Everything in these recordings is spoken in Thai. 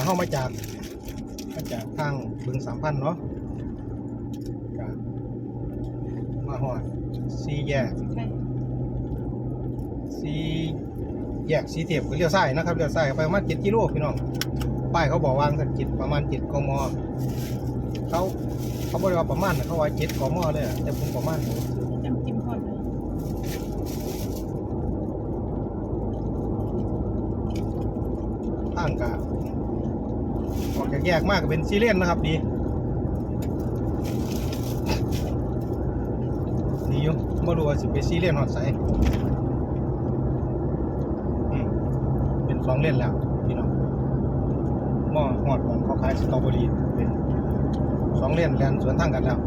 ถ้าเข้ามาจากมาจากทางบึงสามพันเนาะก็มาหอดสี่แยกใช่สี่แยกสีเทียบก็เลี้ยวซ้ายนะครับเลี้ยวซ้ายไปประมาณเจ็ดกิโลพี่น้องป้ายเขาบอกวางสักจิตประมาณเจ็ดกมเขาเขาบอกว่าประมาณน่ะเขาว่าเจ็ดกมเลยอะแต่ผมประมาณจำจิ้มก่อนเลย ตั้งกะออกจาก แยกมากเป็นซีเรียนนะครับดีดีอยู่ไม่รู้ว่าสิเป็นซีเรียนหอดใสอืมเป็นสองเล่นแล้วพี่น้องหม้อหอดของเขาขายสตรอเบอรี่เป็นสองเล่นแลนสวนทางกันแล้ว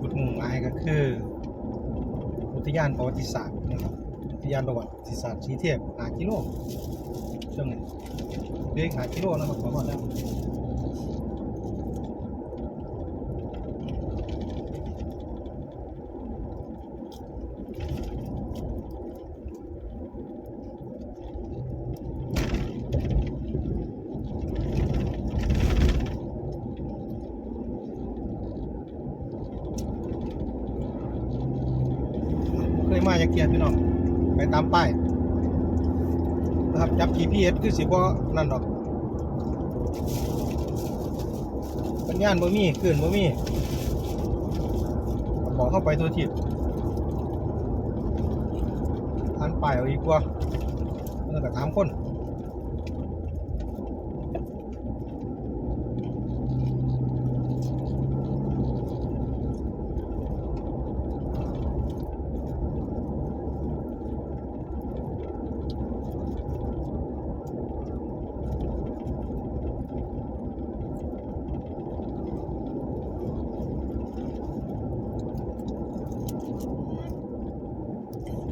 จุดมุ่งหมายก็คือ อุทยานประวัติศาสตร์นะครับอุทยานประวัติศาสตร์ชีเทพหากิโลช่วงนี้เรียกหากิโลนะครับประมาณนั้นเคยมาจากเกียรพี่น้อง ไปตามป้ายนะครับจับ GPS คือสิบ่นั่นดอกปัญญาณบ่มีคลื่นบ่มีบอกเข้าไปตัวทิศอ่านป้ายเอาอีกกว่าแล้วก็ถามคน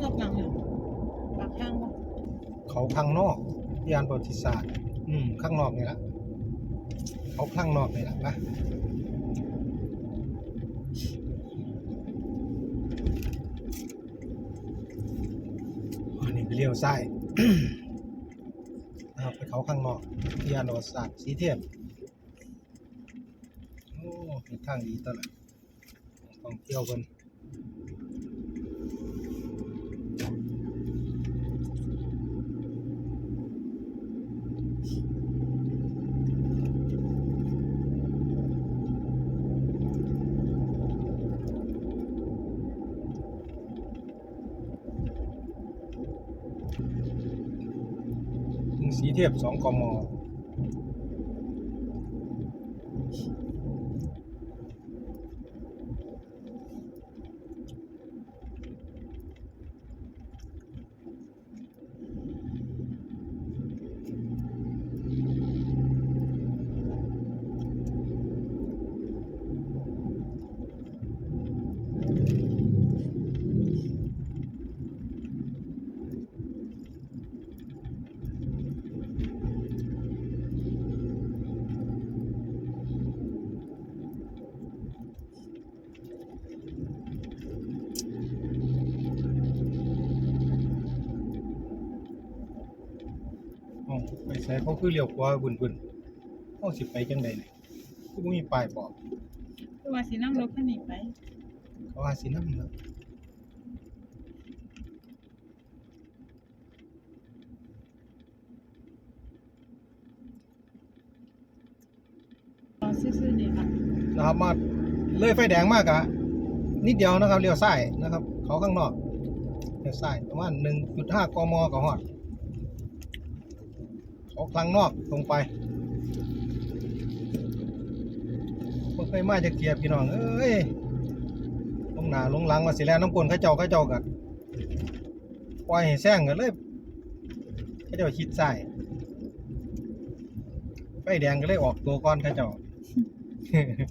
รอบหลังเนี่ยปากข้างวะ เขาข้างนอกยานประวัติศาสตร์ อืม ข้างนอกนี่แหละเขาข้างนอกนี่แหละนะอันนี้ไปเลี้ยวซ้ายนะครับไปเขาข้างนอกยานประวัติศาสตร์สีเทียมโอ้เป็นทางดีตอนนั้นท่องเที่ยวกัน สี เทียบสองกม อ๋อ ไปใส่เขาคือเลี้ยวขวาบุญบุญเขาสิไปจังใดเนี่ยคือบ่มีป้ายบอกคือว่าสีน้ำรถขันนี้ไปเขาว่าสินำเนาะรอซื่อๆเนี่ยค่ะนะครับมาเลยไฟแดงมากอะนิดเดียวนะครับเลี้ยวซ้ายนะครับ เขาข้างนอกเลี้ยวซ้ายประมาณ1.5กมก็ฮอด เขาข้างนอกตรงไปบ่เคยมาจากเกียบพี่น้อง เอ้ยลงหน้าลงหลังว่าสิแลน้ำกลนเขาเจ้าเขาเจ้ากันปล่อยให้แซงกันเลยเขาเจ้าชิดซ้ายไฟแดงก็เลยออกตัวก่อนเขาเจ้า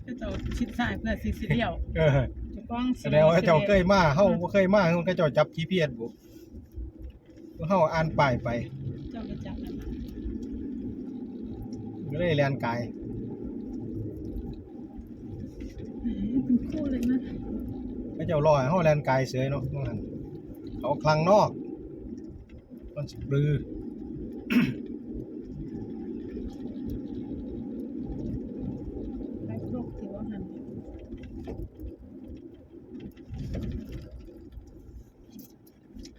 ก็จะชิดซ้ายเพื่อสีสีเดียวเออจะป้องแสดงว่าเจ้าเคยมาเฮาบ่เคยมาเฮาก็เจ้าจับ GPS บุเฮาอ่านป้ายไป เจ้าไปจับมัน ก็เลยแลนกายแหมเป็นคู่เลยนะพระเจ้ารอให้เฮาแลนกายเสยเนาะตรงนั้นเขาคลังนอกมันสิปลือ ไปโรคที่ว่าหัน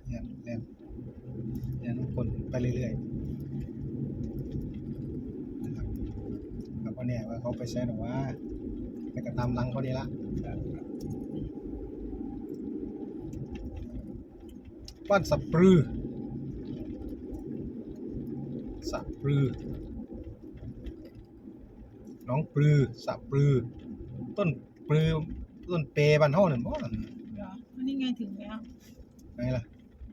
แลนแลนแลนคนไปเรื่อยๆนะครับครับว่าเนี่ยว่าเขาไปใช้หรอว่าไป กระตามหลังเขาดีละบ้านสับปลือสับปลือน้องปลือสับปลือ ต้นปลือต้นเปบ้านเฮานั่นบ่นั่นเหรออันนี้ไงถึงแล้วไงล่ะ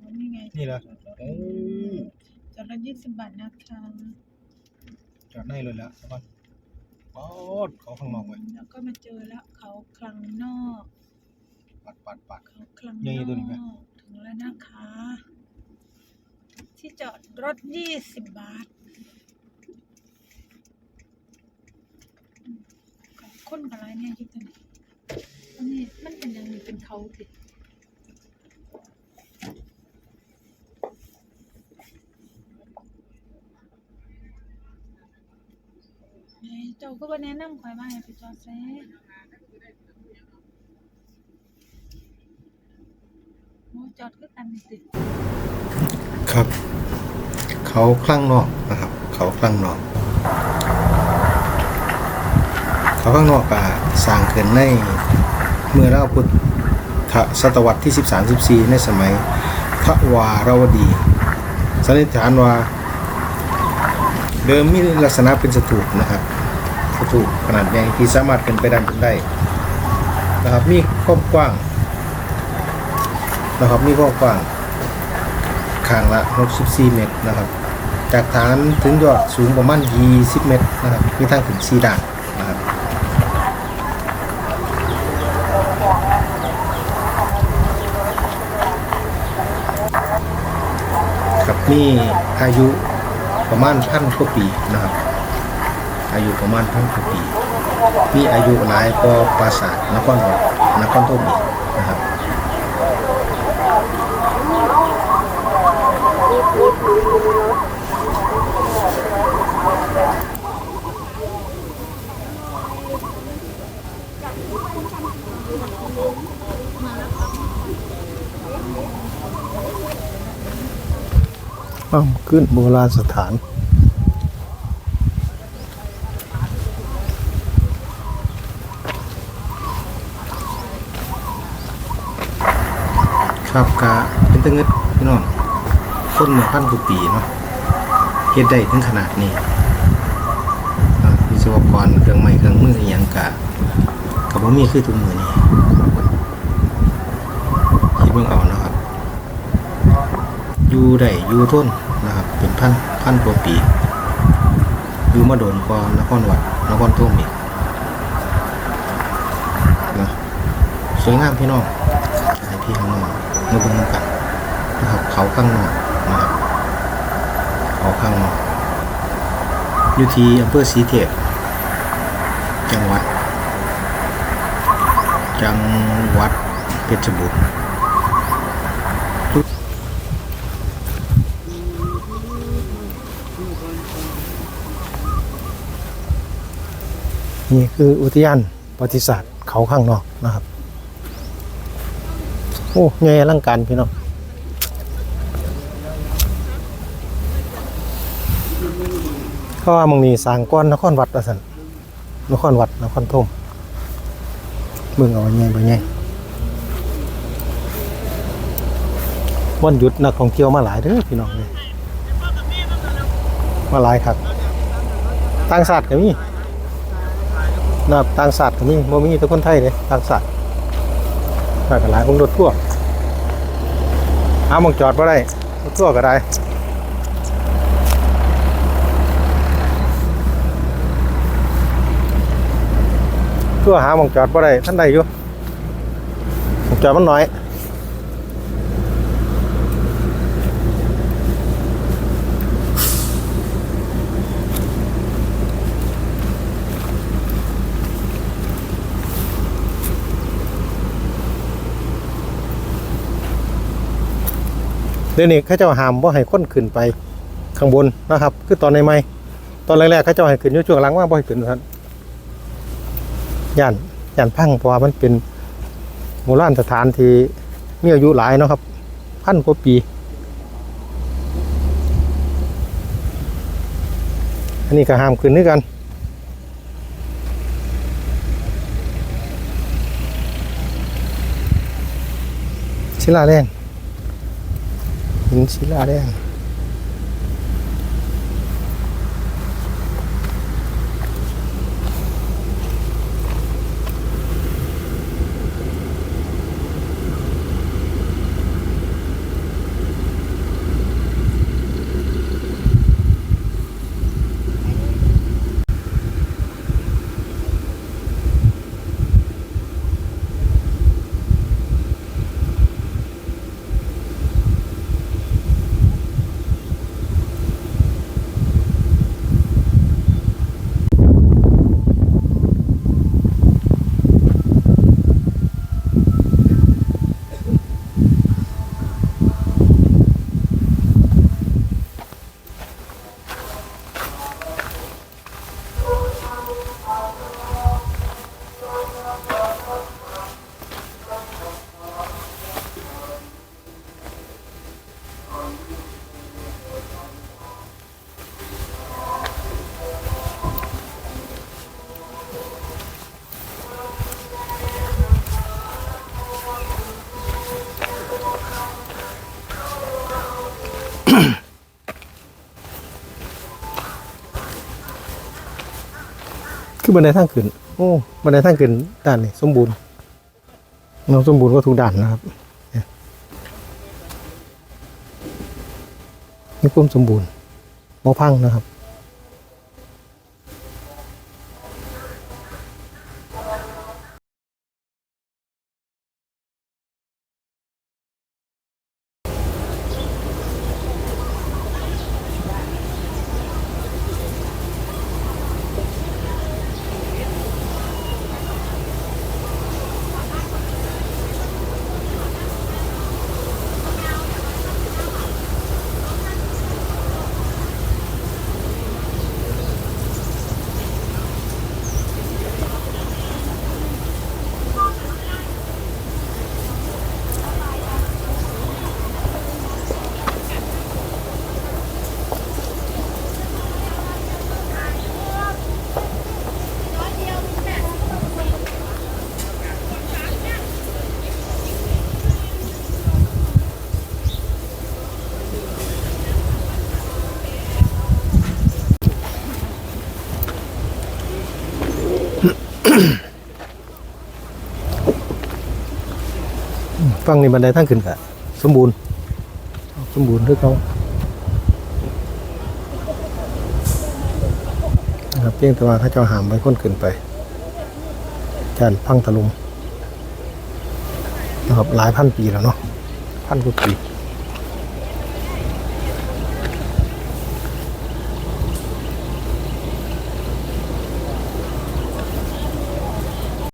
อันนี้ไงนี่เหรอจอดรถโอ้จอดรถยี่สิบบาทนะคะจอดในเลยแล้วก่อน ปอดเขาข้างนอกไว้แล้วก็มาเจอแล้วเขาคลังนอก ปัดปัดปัด เขาคลังยันงไงตัวนี้ไหม อกถึงแล้วนะคะ ที่จอดรถยี่สิบบาทของคนกับไรเนี่ยคิดกันอันนี้มันเป็นยังไงเป็นเขาติด เอ้ยเจ้าก็บ่แนะนำข่อยว่าให้ไปจอดแซ่โอ้จอดคือกันนี่ติครับ เขาคลั่งนอกนะครับ เขาคลั่งนอก เขาข้างนอกก็สร้างขึ้นในเมื่อเราพุทธศตวรรษที่ 13 14 ในสมัยทวารวดีสันนิษฐานว่าเดิมมีลักษณะเป็นสถูปนะครับ สถูขนาดใหญ่ที่สามารถเป็นไปด้านบนได้นะครับมีความกว้างนะครับมีความกว้างข้างละ 64 เมตรนะครับ จากฐานถึงยอดสูงประมาณ 20 เมตรนะครับมีทางถึง4ด่านนะครับครับมีอายุประมาณพันกว่าปีนะครับ อายุประมาณพันกว่าปี มีอายุหลายกว่าปราสาทนครหลวงนครธมอีกนะครับอ้าวขึ้นโบราณสถาน ครับกะเป็นตังเงิดพี่น้องคนเมื่อพันกว่าปีเนาะเฮ็ดได้ถึงขนาดนี้อ่าวิศวกรเครื่องไม้เครื่องมืออย่างกะกับบ่มีคือทุกมือนี้คิดเบิ่งเอานะครับอยู่ได้อยู่ทนนะครับเป็นพันพันกว่าปีอยู่มาโดนกว่านครวัดนครทุ่มอีกนะสวยงามพี่น้องให้พี่ข้างนอก มาเบิ่งนำกันนะครับเขาข้างนอกนะครับเขาข้างนอกอยู่ที่อำเภอศรีเทพจังหวัด จังหวัดเพชรบุรีนี่คืออุทยานประวัติศาสตร์เขาข้างนอกนะครับ โอ้ใหญ่อลังการพี่น้องเขาว่ามึงนี่สางก้อนนครวัดว่าสันนครวัดนครธมเบิ่งเอาใหญ่บ่ใหญ่วันหยุดนักท่องเที่ยวมาหลายเด้อพี่น้องเลยมาหลายครับต่างชาติก็มีนะครับต่างศาสตร์ก็มีบ่มีแต่คนไทยเลยต่างศาสตร์ ถ้าก็หลายของรถทั่วเอามองจอดมาได้รถทั่วก็ได้ทั่วหามองจอดบ่ได้ท่านใดอยู่มองจอดมันน้อย เดี๋ยวนี้เขาเจ้าห้ามว่าให้คนขึ้นไปข้างบนนะครับ คือตอนในไม่ตอนแรกๆเขาเจ้าให้ขึ้นยู่ช่วงหลังว่าบ่ให้ขึ้นครับย่านย่านพังเพราะว่ามันเป็นโบราณสถานที่มีอายุหลายเนาะครับ พันกว่าปีอันนี้ก็ห้ามขึ้นด้วยกันศิลาแดง หินศิลาแดง คือบันไดทางขึ้น โอ้ บันไดทางขึ้นด้านนี้สมบูรณ์เราสมบูรณ์ก็ทุกด้านนะครับ มีความสมบูรณ์บ่พังนะครับ ฟังนี่บันไดทางขึ้นกะสมบูรณ์สมบูรณ์ด้วยเขานะครับเพียงแต่ว่าเขาเจ้าหามไปค้นขึ้นไปจานพังตะลุมนะครับหลายพันปีแล้วเนาะพันกว่าปี